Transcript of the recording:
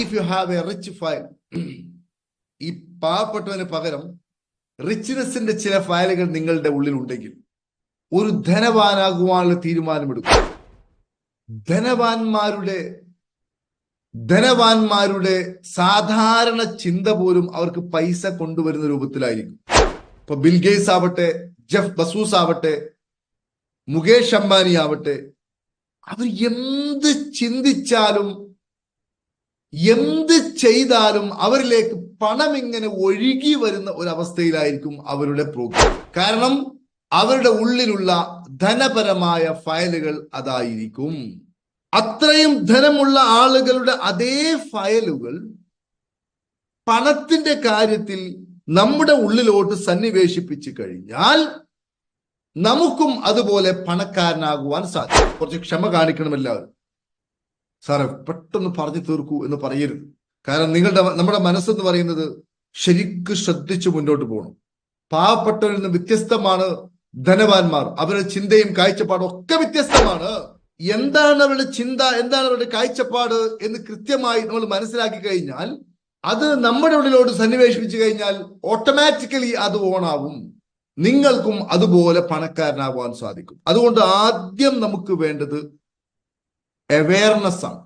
If you have a rich file ഈ പാവപ്പെട്ടവന് പകരം റിച്ച്നെസിന്റെ ചില ഫയലുകൾ നിങ്ങളുടെ ഉള്ളിൽ ഉണ്ടെങ്കിൽ ഒരു ധനവാനാകുവാനുള്ള തീരുമാനമെടുക്കും. ധനവാന്മാരുടെ ധനവാന്മാരുടെ സാധാരണ ചിന്ത പോലും അവർക്ക് പൈസ കൊണ്ടുവരുന്ന രൂപത്തിലായിരിക്കും. ഇപ്പൊ ബിൽഗേറ്റ്സ് ആവട്ടെ ജെഫ് ബസൂസ് ആവട്ടെ മുകേഷ് അംബാനി ആവട്ടെ അവർ എന്ത് ചിന്തിച്ചാലും എന്ത് ചെയ്താലും അവരിലേക്ക് പണം ഇങ്ങനെ ഒഴുകി വരുന്ന ഒരു അവസ്ഥയിലായിരിക്കും അവരുടെ പ്രോഗ്രാം. കാരണം അവരുടെ ഉള്ളിലുള്ള ധനപരമായ ഫയലുകൾ അതായിരിക്കും. അത്രയും ധനമുള്ള ആളുകളുടെ അതേ ഫയലുകൾ പണത്തിന്റെ കാര്യത്തിൽ നമ്മുടെ ഉള്ളിലോട്ട് സന്നിവേശിപ്പിച്ചു കഴിഞ്ഞാൽ നമുക്കും അതുപോലെ പണക്കാരനാകുവാൻ സാധിക്കും. കുറച്ച് ക്ഷമ കാണിക്കണം എല്ലാവരും. സാറേ പെട്ടെന്ന് പറഞ്ഞു തീർക്കൂ എന്ന് പറയരുത്. കാരണം നിങ്ങളുടെ നമ്മുടെ മനസ്സെന്ന് പറയുന്നത് ശരിക്ക് ശ്രദ്ധിച്ച് മുന്നോട്ട് പോകണം. പാവപ്പെട്ടവരിൽ നിന്ന് വ്യത്യസ്തമാണ് ധനവാന്മാർ. അവരുടെ ചിന്തയും കാഴ്ചപ്പാടും ഒക്കെ വ്യത്യസ്തമാണ്. എന്താണ് അവരുടെ ചിന്ത എന്താണ് അവരുടെ കാഴ്ചപ്പാട് എന്ന് കൃത്യമായി നമ്മൾ മനസ്സിലാക്കി കഴിഞ്ഞാൽ അത് നമ്മുടെ ഉള്ളിലോട്ട് സന്നിവേശിപ്പിച്ചു കഴിഞ്ഞാൽ ഓട്ടോമാറ്റിക്കലി അത് ഓണാവും. നിങ്ങൾക്കും അതുപോലെ പണക്കാരനാവാൻ സാധിക്കും. അതുകൊണ്ട് ആദ്യം നമുക്ക് വേണ്ടത് awareness ആണ്.